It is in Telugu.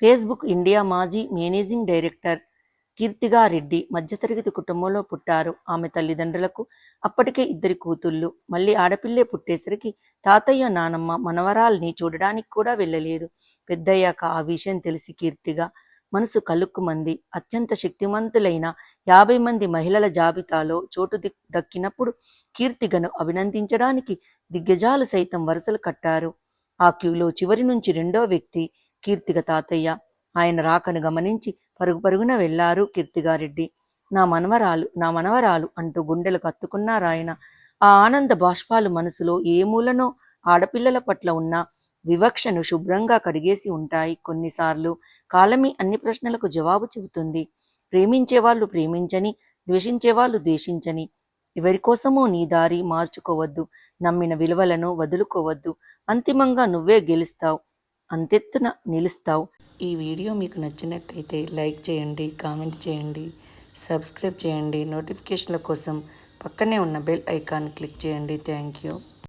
ఫేస్బుక్ ఇండియా మాజీ మేనేజింగ్ డైరెక్టర్ కీర్తిగారెడ్డి మధ్యతరగతి కుటుంబంలో పుట్టారు. ఆమె తల్లిదండ్రులకు అప్పటికే ఇద్దరి కూతుళ్ళు. మళ్ళీ ఆడపిల్లే పుట్టేసరికి తాతయ్య నానమ్మ మనవరాల్ని చూడడానికి కూడా వెళ్ళలేదు. పెద్దయ్యాక ఆ విషయం తెలిసి కీర్తిగా మనసు కలుక్కుమంది. అత్యంత శక్తిమంతులైన యాభై మంది మహిళల జాబితాలో చోటు దిక్- దక్కినప్పుడు కీర్తిగను అభినందించడానికి దిగ్గజాలు సైతం వరుసలు కట్టారు. ఆ క్యూలో చివరి నుంచి రెండో వ్యక్తి కీర్తిక తాతయ్య ఆయన రాకను గమనించి పరుగు పరుగున వెళ్ళారు కీర్తిగారెడ్డి. నా మనవరాలు నా మనవరాలు అంటూ గుండెలు కత్తుకున్నారాయన ఆ ఆనంద బాష్పాలు మనసులో ఏ మూలనో ఆడపిల్లల పట్ల ఉన్న వివక్షను శుభ్రంగా కడిగేసి ఉంటాయి కొన్నిసార్లు. కాలమే అన్ని ప్రశ్నలకు జవాబు చెబుతుంది. ప్రేమించేవాళ్ళు ప్రేమించని ద్వేషించేవాళ్ళు ద్వేషించని. ఎవరి కోసమో నీ దారి మార్చుకోవద్దు. నమ్మిన విలువలను వదులుకోవద్దు. అంతిమంగా నువ్వే గెలుస్తావు. అంతెత్తున నిలుస్తావు. ఈ వీడియో మీకు నచ్చినట్టయితే లైక్ చేయండి కామెంట్ చేయండి సబ్స్క్రైబ్ చేయండి. నోటిఫికేషన్ల కోసం పక్కనే ఉన్న బెల్ ఐకాన్ క్లిక్ చేయండి. Thank you.